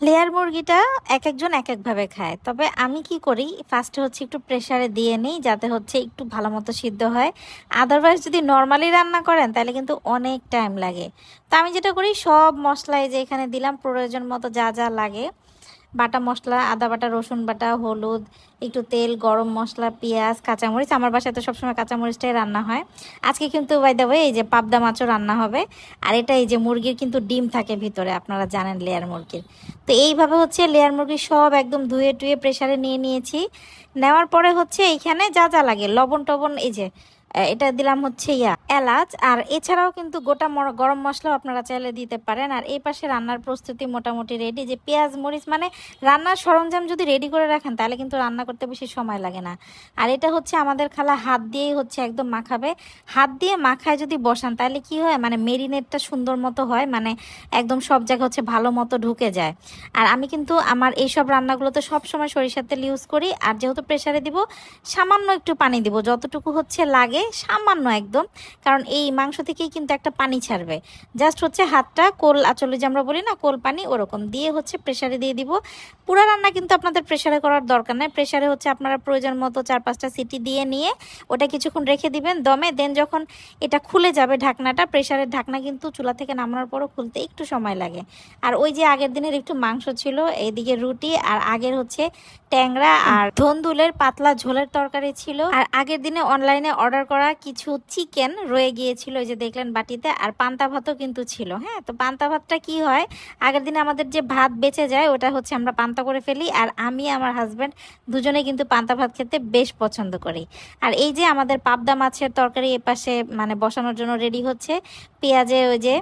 Layer মুরগিটা এক একজন এক একভাবে খায়। তবে আমি কি করি ফার্স্টে হচ্ছে একটু প্রেশারে দিয়ে নিই যাতে হচ্ছে একটু ভালো মতো সিদ্ধ হয়। আদারওয়াইজ যদি নর্মালি রান্না করেন তাহলে কিন্তু অনেক টাইম লাগে। তো আমি যেটা করি, সব মশলাই যে এখানে দিলাম, প্রয়োজন মতো যা যা লাগে বাটা মশলা, আদা বাটা, রসুন বাটা, হলুদ, একটু তেল, গরম মশলা, পেঁয়াজ, কাঁচামরিচ। আমার বাসায় তো সবসময় কাঁচামরিচটাই রান্না হয়। আজকে কিন্তু বাই দেবো এই যে পাবদা মাছও রান্না হবে। আর এটা এই যে মুরগির কিন্তু ডিম থাকে ভিতরে, আপনারা জানেন লেয়ার মুরগির। তো এইভাবে হচ্ছে লেয়ার মুরগি সব একদম ধুয়ে টুয়ে প্রেশারে নিয়ে নিয়েছি। নেওয়ার পরে হচ্ছে এইখানে যা যা লাগে লবণ টবণ এই যে এটা দিলাম হচ্ছে ইয়া, এলাচ। আর এছাড়াও কিন্তু গোটা গরম মশলাও আপনারা চাইলে দিতে পারেন। আর এই পাশে রান্নার প্রস্তুতি মোটামুটি রেডি যে পেঁয়াজ, মরিচ মানে রান্নার সরঞ্জাম যদি রেডি করে রাখেন, তাহলে কিন্তু রান্না করতে বেশি সময় লাগে না। আর এটা হচ্ছে আমাদের খালা হাত দিয়েই হচ্ছে একদম মাখাবে। হাত দিয়ে মাখায় যদি বসান, তাহলে কি হয়? মানে মেরিনেটটা সুন্দর মতো হয় মানে একদম সব জায়গা হচ্ছে ভালো মতো ঢুকে যায়। আর আমি কিন্তু আমার এইসব রান্নাগুলোতে সব সময় সরিষার তেল ইউজ করি। আর যেহেতু প্রেশারে দিব, সামান্য একটু পানি দিব। যতটুকু হচ্ছে লাগে সামান্য একদম। কারণ এই মাংস থেকেই কিন্তু একটা পানি ছাড়বে। জাস্ট হচ্ছে হাতটা, কোল আচলে যে আমরা বলি না, কোল পানি ওরকম। দিয়ে হচ্ছে প্রেশারে দিয়ে দিব। পুরো রান্না কিন্তু আপনাদের প্রেশারে করার দরকার নেই। প্রেশারে হচ্ছে আপনারা প্রয়োজন মতো চার পাঁচটা সিটি দিয়ে নিয়ে ওটা কিছুক্ষণ রেখে দিবেন দমে। দেন যখন এটা খুলে যাবে ঢাকনাটা প্রেশারের ঢাকনা কিন্তু চুলা থেকে নামানোর পরও খুলতে একটু সময় লাগে। আর ওই যে আগের দিনের একটু মাংস ছিল এইদিকে রুটি আর আগের হচ্ছে ট্যাংরা আর ধন্দুলের পাতলা ঝোলের তরকারি ছিল। আর আগের দিনে অনলাইনে অর্ডার করা কিছু চিকেন রয়ে গিয়েছিল ওই যে দেখলেন বাটিতে আর পান্তা ভাতও কিন্তু ছিল হ্যাঁ? তো পান্তা ভাতটা কি হয়? আগের দিনে আমাদের যে ভাত বেঁচে যায়, ওটা হচ্ছে আমরা পান্তা করে ফেলি আর আমি আমার হাজব্যান্ড দুজনে কিন্তু পান্তা ভাত খেতে বেশ পছন্দ করি। আর এই যে আমাদের পাবদা মাছের তরকারি এপাশে মানে বসানোর জন্য রেডি হচ্ছে, পেঁয়াজে ওই যে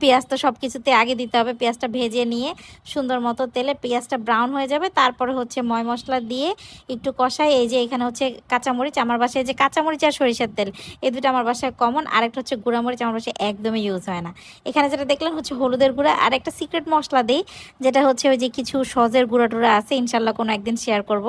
পেঁয়াজ তো সব কিছুতে আগে দিতে হবে। পেঁয়াজটা ভেজে নিয়ে সুন্দর মতো তেলে পেঁয়াজটা ব্রাউন হয়ে যাবে। তারপরে হচ্ছে ময় মশলা দিয়ে একটু কষাই এই যে এখানে হচ্ছে কাঁচামরিচ, আমার বাসায় যে কাঁচামরিচ আর সরিষার তেল, এই দুটো আমার বাসায় কমন আরেকটা হচ্ছে গুঁড়ামরিচ, আমার বাসায় একদমই ইউজ হয় না। এখানে যেটা দেখলেন হচ্ছে হলুদের গুঁড়া, আর একটা সিক্রেট মশলা দিই, যেটা হচ্ছে ওই যে কিছু সজের গুঁড়া টুড়া আছে ইনশাল্লাহ কোনো একদিন শেয়ার করব।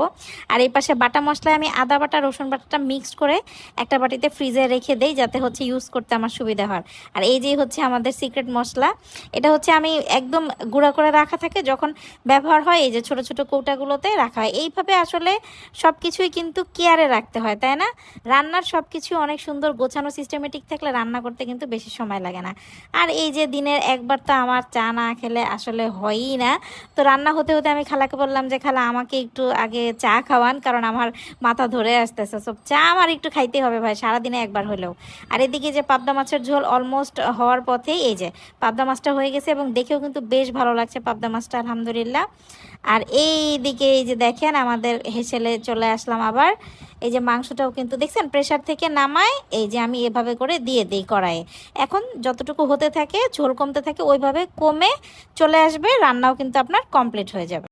আর এই পাশে বাটা মশলায় আমি আদা বাটা, রসুন বাটাটা মিক্সড করে একটা বাটিতে ফ্রিজে রেখে দেই, যাতে হচ্ছে ইউজ করতে আমার সুবিধা হয়। আর এই যে হচ্ছে আমাদের সিক্রেট মশলা। এটা হচ্ছে আমি একদম গুঁড়া করে রাখা থাকে, যখন ব্যবহার হয় এই যে ছোট ছোট কৌটাগুলোতে রাখা হয়। এইভাবে আসলে সব কিছুই কিন্তু কেয়ারে রাখতে হয়, তাই না? রান্নার সব কিছু অনেক সুন্দর গোছানো সিস্টেমেটিক থাকলে রান্না করতে কিন্তু বেশি সময় লাগে না। আর এই যে দিনের একবার তো আমার চা না খেলে আসলে হয়ই না। তো রান্না হতে হতে আমি খালাকে বললাম যে, খালা, আমাকে একটু আগে চা খাওয়ান, কারণ আমার মাথা ধরে আসতেছে। সব চা আমার একটু খাইতে হবে ভাই, সারাদিনে একবার হলেও। আর এদিকে যে পাবদা মাছের ঝোল অলমোস্ট হওয়ার পথেই এই যে পাবদা মাছটা হয়ে গেছে এবং দেখেও কিন্তু বেশ ভালো লাগছে পাবদা মাছটা, আলহামদুলিল্লাহ। আর এই দিকে এই যে দেখেন আমাদের হেসেলে চলে আসলাম আবার। এই যে মাংসটাও কিন্তু দেখছেন প্রেশার থেকে নামায়, এই যে আমি এভাবে করে দিয়ে দিই কড়াইয়ে। এখন যতটুকু হতে থাকে, ঝোল কমতে থাকে, ওইভাবে কমে চলে আসবে, রান্নাও কিন্তু আপনার কমপ্লিট হয়ে যাবে।